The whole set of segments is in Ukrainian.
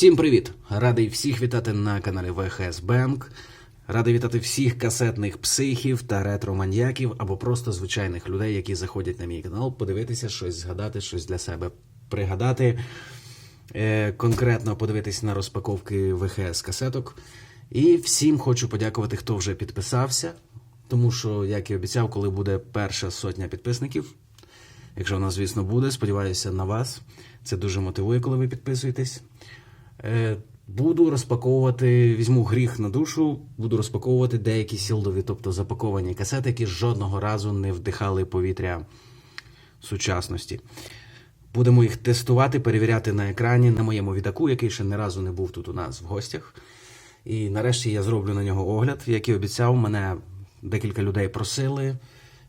Всім привіт! Радий всіх вітати на каналі VHS Bank. Радий вітати всіх касетних психів та ретроманьяків або просто звичайних людей, які заходять на мій канал, подивитися щось, згадати, щось для себе пригадати. Е, конкретно подивитись на розпаковки VHS касеток. І всім хочу подякувати, хто вже підписався. Тому що, як і обіцяв, коли буде перша сотня підписників, якщо вона, звісно, буде, сподіваюся на вас. Це дуже мотивує, коли ви підписуєтесь. Е, Буду розпаковувати, візьму гріх на душу, буду розпаковувати деякі сілдові, тобто запаковані касети, які жодного разу не вдихали повітря сучасності. Будемо їх тестувати, перевіряти на екрані на моєму відаку, який ще не разу не був тут у нас в гостях. І нарешті я зроблю на нього огляд, як і обіцяв, мене декілька людей просили.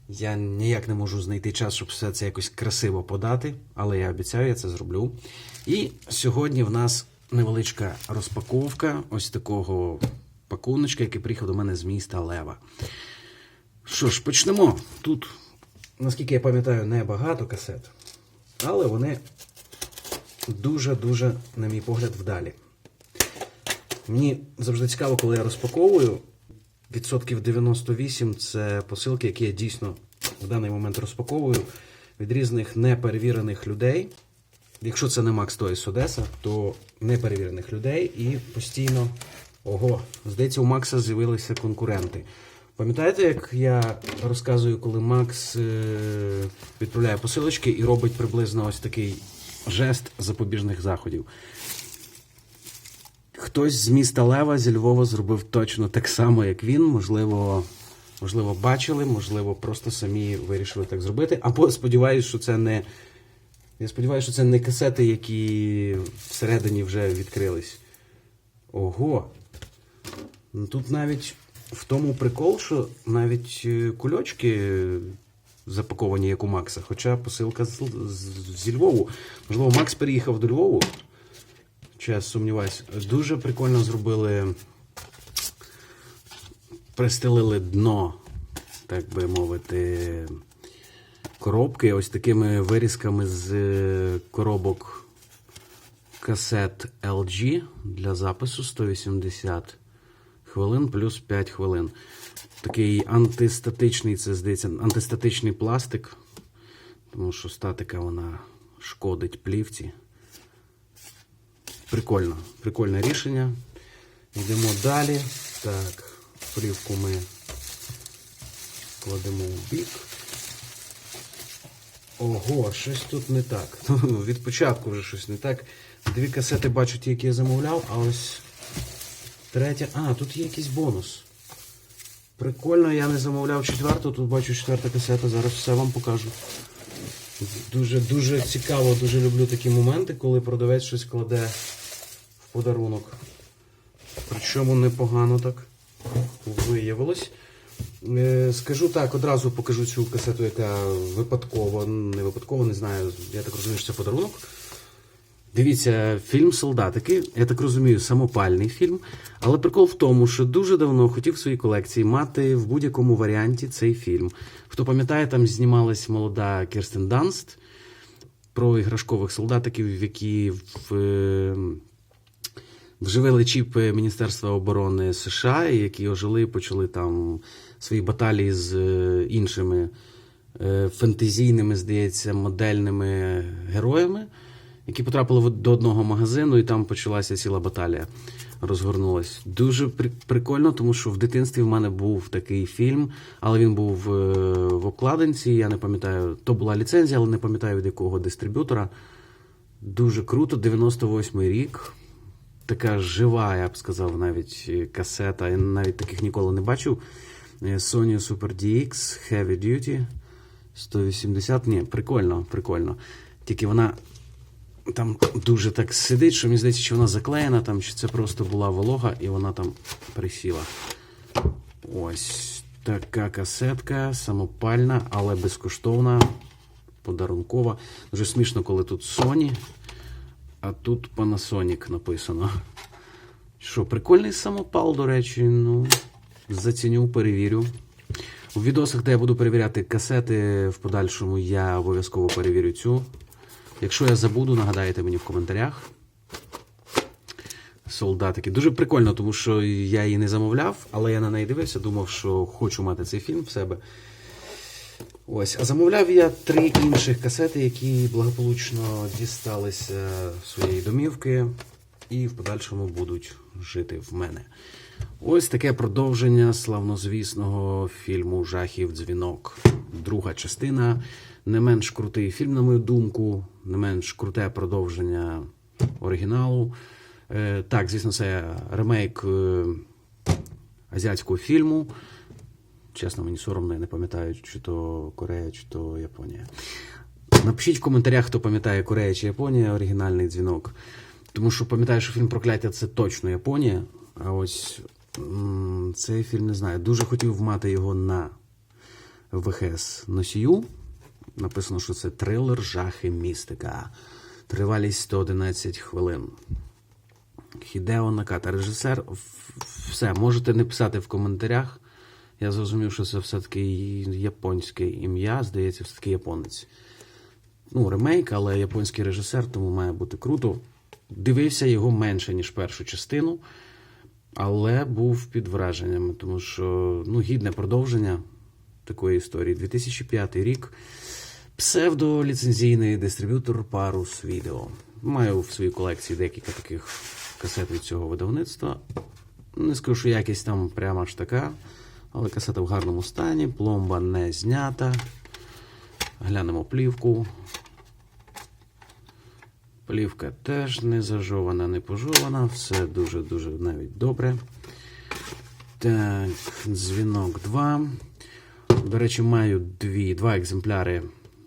Я ніяк не можу знайти час, щоб все це якось красиво подати, але я обіцяю, я це зроблю. І сьогодні в нас невеличка розпаковка ось такого пакуночка, який приїхав до мене з міста Лева. Що ж, почнемо. Тут, наскільки я пам'ятаю, небагато касет, але вони дуже-дуже, на мій погляд, вдалі. Мені завжди цікаво, коли я розпаковую. Відсотків 98 це посилки, які я дійсно в даний момент розпаковую від різних неперевірених людей. Якщо це не Макс Тойс Одеса, то неперевірених людей і постійно. Ого, здається, у Макса з'явилися конкуренти. Пам'ятаєте, як я розказую, коли Макс е, відправляє посилочки і робить приблизно ось такий жест запобіжних заходів? Хтось з міста Лева зі Львова зробив точно так само, як він. Можливо, можливо, бачили, можливо, просто самі вирішили так зробити. Або сподіваюся, що це не. Я сподіваюся, що це не касети, які всередині вже відкрились. Ого. Ну, Тут навіть в тому прикол, що навіть е, кульочки запаковані, як у Макса, хоча посилка зі Львову. Можливо, Макс переїхав до Львову. Чи я сумніваюся. Дуже прикольно зробили. Пристелили дно, так би мовити, коробки ось такими вирізками з е, коробок касет LG для запису 180 хвилин плюс 5 хвилин. Такий антистатичний, це здається, антистатичний пластик, тому що статика вона шкодить плівці. Прикольно, прикольне рішення. Йдемо далі. Так, плівку ми кладемо в бік. Ого, щось тут не так. Від початку вже щось не так. Дві касети бачу ті, які я замовляв, а ось третя. А, тут є якийсь бонус. Прикольно, я не замовляв четверту, тут бачу четверта касета, зараз все вам покажу. Дуже дуже цікаво, дуже люблю такі моменти, коли продавець щось кладе в подарунок. Причому непогано так виявилось. Е, Скажу так, одразу покажу цю касету, яка випадково, не випадково, не знаю, я так розумію, що це подарунок. Дивіться, фільм Солдатики, я так розумію, самопальний фільм. Але прикол в тому, що дуже давно хотів в своїй колекції мати в будь-якому варіанті цей фільм. Хто пам'ятає, там знімалась молода Кірстен Данст про іграшкових солдатиків, які в, е, вживили чіп Міністерства оборони США, які ожили, почали там свої баталії з е, іншими е, фентезійними, здається, модельними героями які потрапили до одного магазину, і там почалася ціла баталія. Розгорнулась. Дуже прикольно, тому що в дитинстві в мене був такий фільм, але він був е, в обкладинці. Я не пам'ятаю, то була ліцензія, але не пам'ятаю від якого дистриб'ютора. Дуже круто, 98-й рік. Така жива, я б сказав, навіть е, касета. Я навіть таких ніколи не бачив. Е, Sony Super DX Heavy Duty 180. Ні, прикольно, прикольно. Тільки вона там дуже так сидить, що мені здається, чи вона заклеєна, там, чи це просто була волога, і вона там присіла. Ось така касетка, самопальна, але безкоштовна, подарункова. Дуже смішно, коли тут Sony, а тут Panasonic написано. Що, прикольний самопал, до речі, ну, заціню, перевірю. У відосах, де я буду перевіряти касети в подальшому, я обов'язково перевірю цю. Якщо я забуду, нагадаєте мені в коментарях. солдатики. Дуже прикольно, тому що я її не замовляв, але я на неї дивився, думав, що хочу мати цей фільм в себе. Ось, а замовляв я три інших касети, які благополучно дісталися своєї домівки і в подальшому будуть жити в мене. Ось таке продовження славнозвісного фільму Жахів дзвінок. Друга частина. Не менш крутий фільм, на мою думку, не менш круте продовження оригіналу. Е, так, звісно, це ремейк е, азіатського фільму. Чесно, мені соромно, я не пам'ятаю, чи то Корея, чи то Японія. Напишіть в коментарях, хто пам'ятає Корея чи Японія, оригінальний дзвінок. Тому що пам'ятаю, що фільм Прокляття це точно Японія. А ось цей фільм не знаю. Дуже хотів мати його на ВХС носію. Написано, що це трилер жахи містика. Тривалість 111 хвилин. Хідео Наката, режисер. Все, можете не писати в коментарях. Я зрозумів, що це все-таки японське ім'я, здається, все-таки японець. Ну, ремейк, але японський режисер, тому має бути круто. Дивився його менше, ніж першу частину, але був під враженнями, тому що ну, гідне продовження такої історії. 2005 рік. Псевдоліцензійний дистриб'ютор Parus Video. Маю в своїй колекції декілька таких касет від цього видавництва. Не скажу, що якість там прямо аж така, але касета в гарному стані, пломба не знята. Глянемо плівку. Плівка теж не зажована, не пожована, все дуже-дуже навіть добре. Так, дзвінок 2. До речі, маю дві, два екземпляри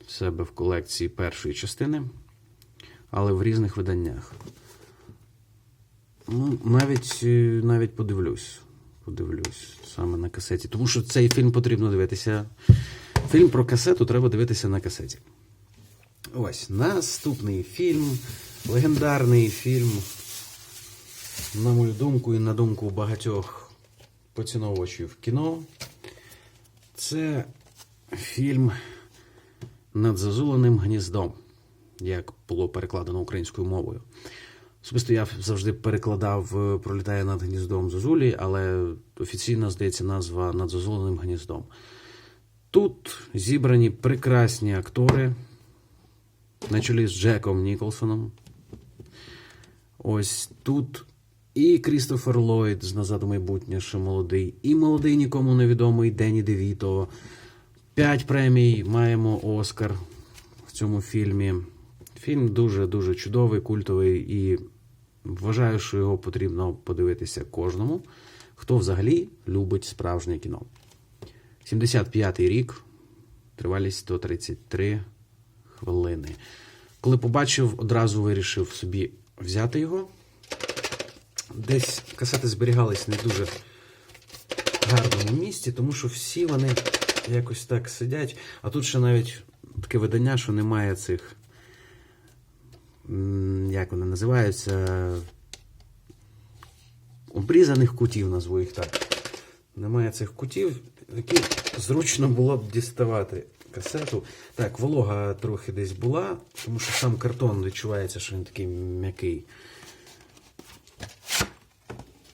в себе в колекції першої частини, але в різних виданнях. Ну, навіть, е, навіть подивлюсь. Подивлюсь саме на касеті. Тому що цей фільм потрібно дивитися. Фільм про касету треба дивитися на касеті. Ось наступний фільм. Легендарний фільм, на мою думку, і на думку багатьох поціновувачів кіно. Це фільм над зазуленим гніздом, як було перекладено українською мовою. Особисто я завжди перекладав е, Пролітає над гніздом Зозулі, але офіційно, здається, назва над зазуленим гніздом. Тут зібрані прекрасні актори на чолі з Джеком Ніколсоном. Ось тут і Крістофер Ллойд з назад у майбутнє, ще молодий, і молодий нікому невідомий Денні Девіто. П'ять премій маємо Оскар в цьому фільмі. Фільм дуже-дуже чудовий, культовий, і вважаю, що його потрібно подивитися кожному, хто взагалі любить справжнє кіно. 75-й рік, тривалість 133 хвилини. Коли побачив, одразу вирішив собі взяти його. Десь касети зберігались не дуже гарному місці, тому що всі вони якось так сидять. А тут ще навіть таке видання, що немає цих. Як вони називаються? Обрізаних кутів, назву їх так. Немає цих кутів, які зручно було б діставати касету. Так, волога трохи десь була, тому що сам картон відчувається, що він такий м'який.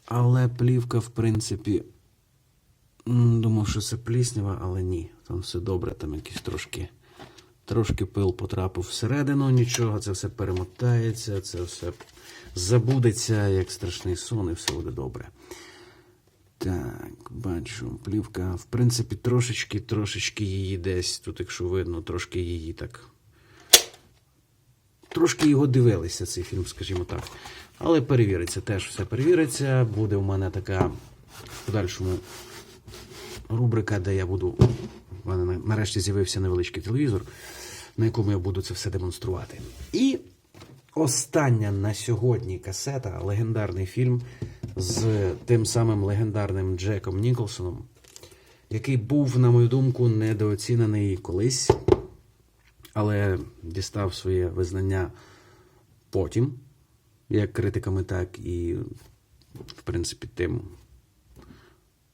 Але плівка, в принципі, думав, що це пліснява, але ні. Там все добре, там якийсь трошки, трошки пил потрапив всередину, нічого, це все перемотається, це все забудеться, як страшний сон, і все буде добре. Так, бачу, плівка. В принципі, трошечки, трошечки її десь. Тут, якщо видно, трошки її так. Трошки його дивилися, цей фільм, скажімо так. Але перевіриться, теж все перевіриться. Буде у мене така в подальшому рубрика, де я буду. У мене нарешті з'явився невеличкий телевізор, на якому я буду це все демонструвати. І остання на сьогодні касета легендарний фільм з тим самим легендарним Джеком Ніколсоном, який був, на мою думку, недооцінений колись, але дістав своє визнання потім, як критиками, так і, в принципі, тим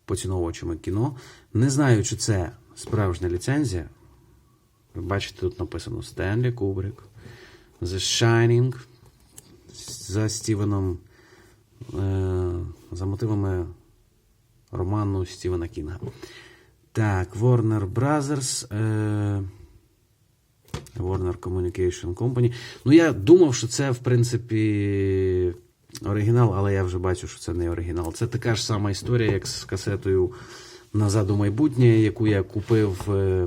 поціновувачами кіно. Не знаю, чи це справжня ліцензія. Ви бачите, тут написано Стенлі Кубрик, The Shining за Стівеном за мотивами роману Стівена Кінга. Так, Warner Brothers. Е, Warner Communication Company. Ну, я думав, що це, в принципі, оригінал, але я вже бачу, що це не оригінал. Це така ж сама історія, як з касетою Назад у майбутнє, яку я купив. е,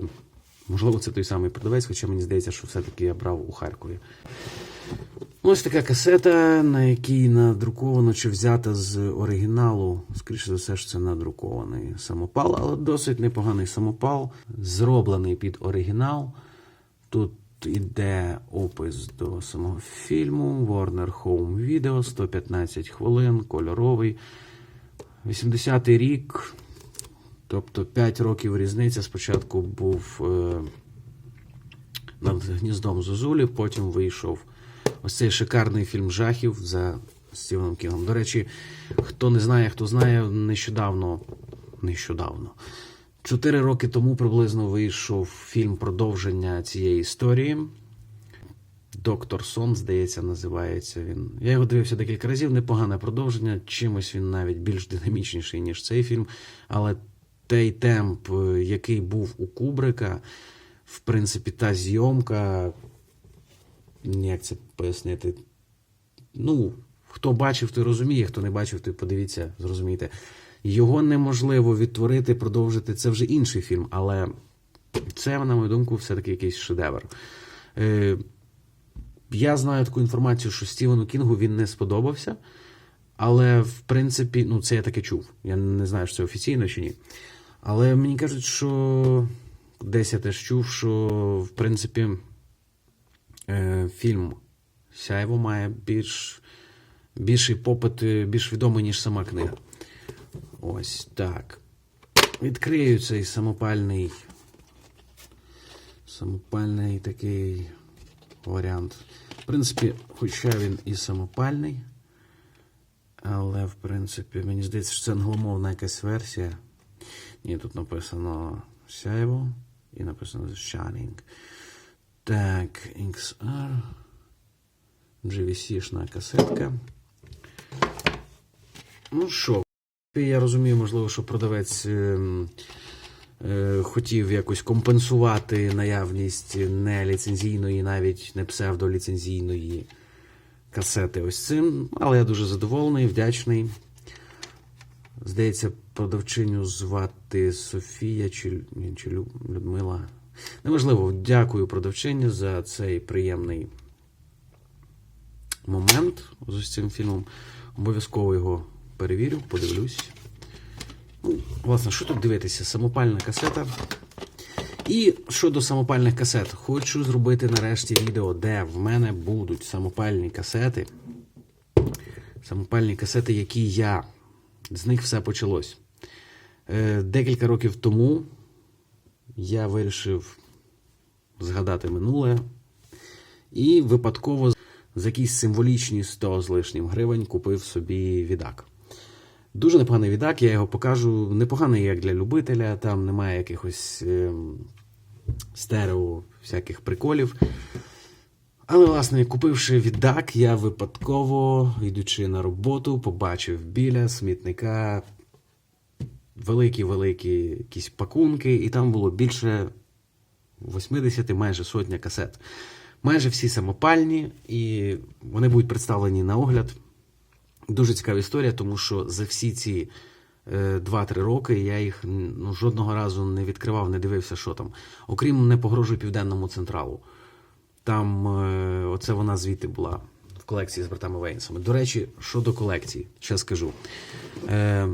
Можливо, це той самий продавець, хоча мені здається, що все-таки я брав у Харкові. Ось така касета, на якій надруковано чи взята з оригіналу. Скоріше за все, що це надрукований самопал, але досить непоганий самопал, зроблений під оригінал. Тут іде опис до самого фільму. Warner Home Video, 115 хвилин, кольоровий. 80-й рік. Тобто 5 років різниця. Спочатку був е, над гніздом Зозулі, потім вийшов ось цей шикарний фільм жахів за Стівеном Кінгом. До речі, хто не знає, хто знає, нещодавно, нещодавно, чотири роки тому приблизно вийшов фільм продовження цієї історії. Доктор Сон, здається, називається він. Я його дивився декілька разів. Непогане продовження. Чимось він навіть більш динамічніший, ніж цей фільм. Але той темп, е, який був у Кубрика, в принципі, та зйомка, як це пояснити? Ну, хто бачив, той розуміє, хто не бачив, той подивіться, зрозумієте. Його неможливо відтворити, продовжити. Це вже інший фільм, але це, на мою думку, все-таки якийсь шедевр. Е, я знаю таку інформацію, що Стівену Кінгу він не сподобався. Але, в принципі, ну, це я таке чув. Я не знаю, що це офіційно чи ні. Але мені кажуть, що десь я теж чув, що в принципі е, фільм Сяйво має більш, більший попит, е, більш відомий, ніж сама книга. Ось так. Відкрию цей самопальний. Самопальний такий варіант. В принципі, хоча він і самопальний. Але, в принципі, мені здається, що це англомовна якась версія. Ні, тут написано Сяйво і написано Shining. Так, XR. GVC-шна касетка. Ну що, я розумію, можливо, що продавець ем, е, хотів якось компенсувати наявність неліцензійної, навіть не псевдоліцензійної касети ось цим, але я дуже задоволений, вдячний. Здається, продавчиню звати Софія чи, чи Лю- Людмила. Неважливо, дякую продавчині за цей приємний момент з цим фільмом. Обов'язково його перевірю, подивлюсь. Ну, власне, що тут дивитися? Самопальна касета. І щодо самопальних касет, хочу зробити нарешті відео, де в мене будуть самопальні касети. Самопальні касети, які я. З них все почалось. Е, Декілька років тому я вирішив згадати минуле і випадково за якісь символічні 100 з лишнім гривень купив собі відак. Дуже непоганий відак, я його покажу. Непоганий як для любителя, там немає якихось ем, стерео всяких приколів. Але, власне, купивши віддак, я випадково, йдучи на роботу, побачив біля смітника великі-великі якісь пакунки, і там було більше 80, майже сотня касет. Майже всі самопальні, і вони будуть представлені на огляд. Дуже цікава історія, тому що за всі ці е, 2-3 роки я їх ну, жодного разу не відкривав, не дивився, що там. Окрім не погрожує південному централу. Там е, оце вона звідти була в колекції з братами Вейнсами. До речі, щодо колекції, ще скажу. Е,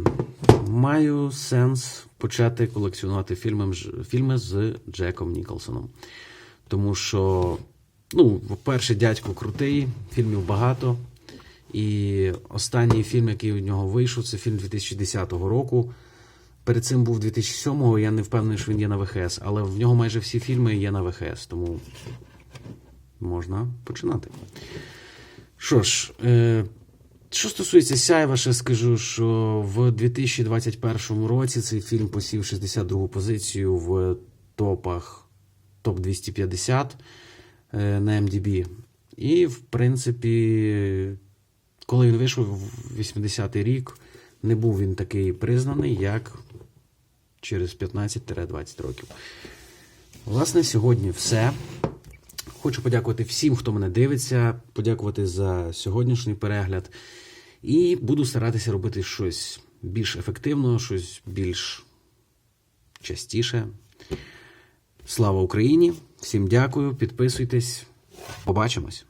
маю сенс почати колекціонувати фільми, фільми з Джеком Ніколсоном. Тому що, ну, по-перше, дядько крутий, фільмів багато. І останній фільм, який у нього вийшов, це фільм 2010 року. Перед цим був 2007-го, я не впевнений, що він є на ВХС, але в нього майже всі фільми є на ВХС, тому можна починати. Що ж, е, що стосується Сяєва, ще скажу, що в 2021 році цей фільм посів 62-гу позицію в топах топ 250 е, на MDB. І, в принципі, коли він вийшов в 80-й рік, не був він такий признаний, як через 15-20 років. Власне, сьогодні все. Хочу подякувати всім, хто мене дивиться, подякувати за сьогоднішній перегляд. І буду старатися робити щось більш ефективно, щось більш частіше. Слава Україні! Всім дякую, підписуйтесь, побачимось!